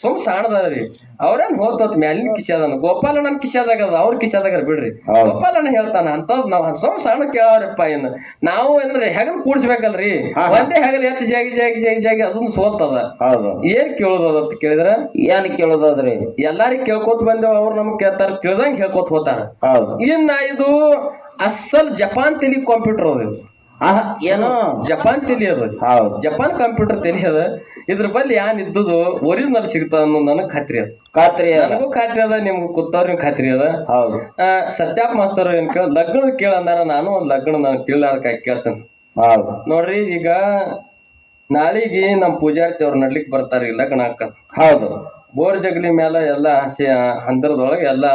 ಸುಮ್ ಸಾಣದ್ರಿ ಅವ್ರೇನ್ ಹೋತತ್ ಮ್ಯಾಲಿನ ಕಿಶಾದನ. ಗೋಪಾಲಣ್ಣನ ಕಿಶಾದಾಗ ಅದ ಅವ್ರ ಕಿಶಾದಾಗ ಬಿಡ್ರಿ. ಗೋಪಾಲಣ್ಣ ಹೇಳ್ತಾನ ಅಂತದ್ ನಾವ್ ಸುಮ್ ಸಣ್ಣ ಕೇಳವ್ರಪ್ಪ ಏನ್ ನಾವು ಅಂದ್ರೆ ಹೆಗಲ್ ಕೂಡ್ಸ್ಬೇಕಲ್ರಿ. ಒಂದೇ ಹೆಗಲ್ ಎತ್ತು ಜಾಗಿ ಜಾಗಿ ಜಾಗಿ ಜಾಗಿ ಅದೊಂದು ಸೋತದ. ಏನ್ ಕೇಳೋದದ ಅಂತ ಕೇಳಿದ್ರ? ಏನ್ ಕೇಳೋದಾದ್ರಿ? ಎಲ್ಲಾರಿಗ್ ಕೇಳ್ಕೊತ ಬಂದೇವ್ ಅವ್ರು ನಮಗ್ ಕೇಳ್ತಾರ ತಿಳ್ದಂಗ್ ಹೇಳ್ಕೊತ ಹೋತಾರ. ಇನ್ನ ಇದು ಅಸಲ್ ಜಪಾನ್ ತೆಲಿ ಕಂಪ್ಯೂಟರ್ ಅದ ಇದು. ಏನು ಜಪಾನ್ ತೆಲಿ ಅದ ಹೌದು ಜಪಾನ್ ಕಂಪ್ಯೂಟರ್ ತೆಲಿ ಅದ ಇದ್ರ ಬಲ್ಲಿ ಯಾನ್ ಇದ್ದುದು ಒರಿಜಿನಲ್ ಸಿಗ್ತದ ಅನ್ನೋ ನನಗೆ ಖಾತ್ರಿ ಅದ. ಖಾತ್ರಿ ನನಗೂ ಖಾತ್ರಿ ಅದ ನಿಮ್ಗೆ ಕೂತವ್ರಿಗೆ ಖಾತ್ರಿ ಅದ. ಹೌದು. ಸತ್ಯಾಪ್ ಮಾಸ್ತರ್ ಏನ್ ಕೇಳ ಲಗ್ನ ಕೇಳಂದಾರ ನಾನು ಒಂದ್ ಲಗ್ನ ನಾನು ತಿಳ್ಲಾರ್ಕ ಕೇಳ್ತೇನೆ. ಹೌದು. ನೋಡ್ರಿ ಈಗ ನಾಳಿಗೆ ನಮ್ಮ ಪೂಜಾರ್ತಿ ಅವ್ರು ನಡ್ಲಿಕ್ ಬರ್ತಾರ ಲಗ್ನ ಹಾಕ. ಹೌದು. ಬೋರ್ ಜಗಲಿ ಮೇಲ ಎಲ್ಲ ಹಸಿ ಹಂದರದೊಳಗೆ ಎಲ್ಲ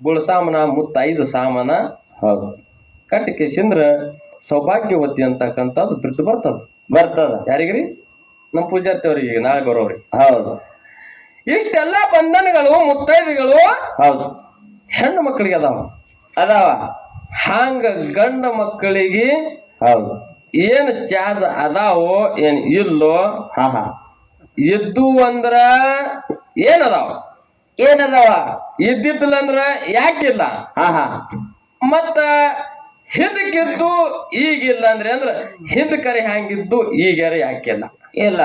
ಗುಳ ಸಾಮಾನ ಮುತ್ತೈದು ಸಾಮಾನ ಹೌದು. ಕಟ್ಟಿ ಕಿಸಿಂದ್ರ ಸೌಭಾಗ್ಯವತಿ ಅಂತಕ್ಕಂಥದ್ದು ಬಿದ್ದು ಬರ್ತದ. ಬರ್ತದ. ಯಾರಿಗ್ರಿ? ನಮ್ಮ ಪೂಜಾರ್ತಿಯವ್ರಿಗೆ ಈಗ ನಾಳೆ ಬರೋರಿ ಹೌದು. ಇಷ್ಟೆಲ್ಲ ಬಂಧನಗಳು ಮುತ್ತೈದೆಗಳು ಹೌದು. ಹೆಣ್ಣು ಮಕ್ಕಳಿಗೆ ಅದಾವ. ಅದಾವ. ಹಾಂಗ ಗಂಡ ಮಕ್ಕಳಿಗೆ ಹೌದು. ಏನು ಚಾರ್ಜ್ ಅದಾವೋ ಏನ್ ಇಲ್ಲೋ ಹಾ ಹಾ. ಇದ್ದು ಅಂದ್ರ ಏನದಾವ? ಏನದಾವ? ಇದ್ದಿದ್ದಿಲ್ಲ ಅಂದ್ರ ಯಾಕಿಲ್ಲ? ಹಾ ಹಾ. ಮತ್ತ ಹಿಂದಕ್ಕಿದ್ದು ಈಗಿಲ್ಲ ಅಂದ್ರೆ ಅಂದ್ರೆ ಹಿಂದ ಕರೆ ಹ್ಯಾಂಗಿದ್ದು ಈಗ್ಯಾರ ಯಾಕಿಲ್ಲ. ಇಲ್ಲ.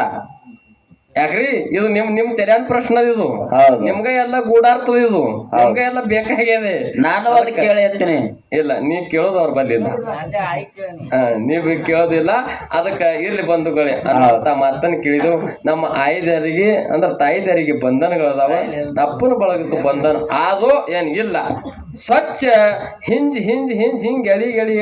ಯಾಕ್ರಿ? ಇದು ನಿಮ್ ನಿಮ್ ತೆರೆಯನ್ ಪ್ರಶ್ನೆ ಅದ. ಇದು ಹೌದು. ನಿಮ್ಗ ಎಲ್ಲ ಗೂಡಾರ್ತದ ಇದು. ನಿಮ್ಗ ಎಲ್ಲ ಬೇಕಾಗ್ಯದೆ. ನಾನು ಅದು ಕೇಳಿ ಹತ್ತೀನಿ ಇಲ್ಲ ನೀ ಕೇಳೋದು ಅವ್ರ ಬಲ್ಲಿಲ್ಲ ಹಾ, ನೀವ್ ಕೇಳೋದಿಲ್ಲ. ಅದಕ್ಕ ಇರ್ಲಿ ಬಂಧುಗಳೇ. ತಮ್ಮ ಮಾತನ್ನ ಕೇಳಿದೆವು ನಮ್ಮ ಆಯ್ದರಿಗೆ ಅಂದ್ರ ತಾಯಿದರಿಗೆ ಬಂಧನಗಳದಾವ ಅದಾವ. ತಪ್ಪನ ಬಳಗಕ್ಕೆ ಬಂಧನ. ಆದೋ ಏನ್ ಇಲ್ಲ. ಸ್ವಚ್ಛ ಹಿಂಜ್ ಹಿಂಜ್ ಹಿಂಜ್ ಹಿಂಗ್ ಎಳಿ ಎಳಿ ಎಳಿ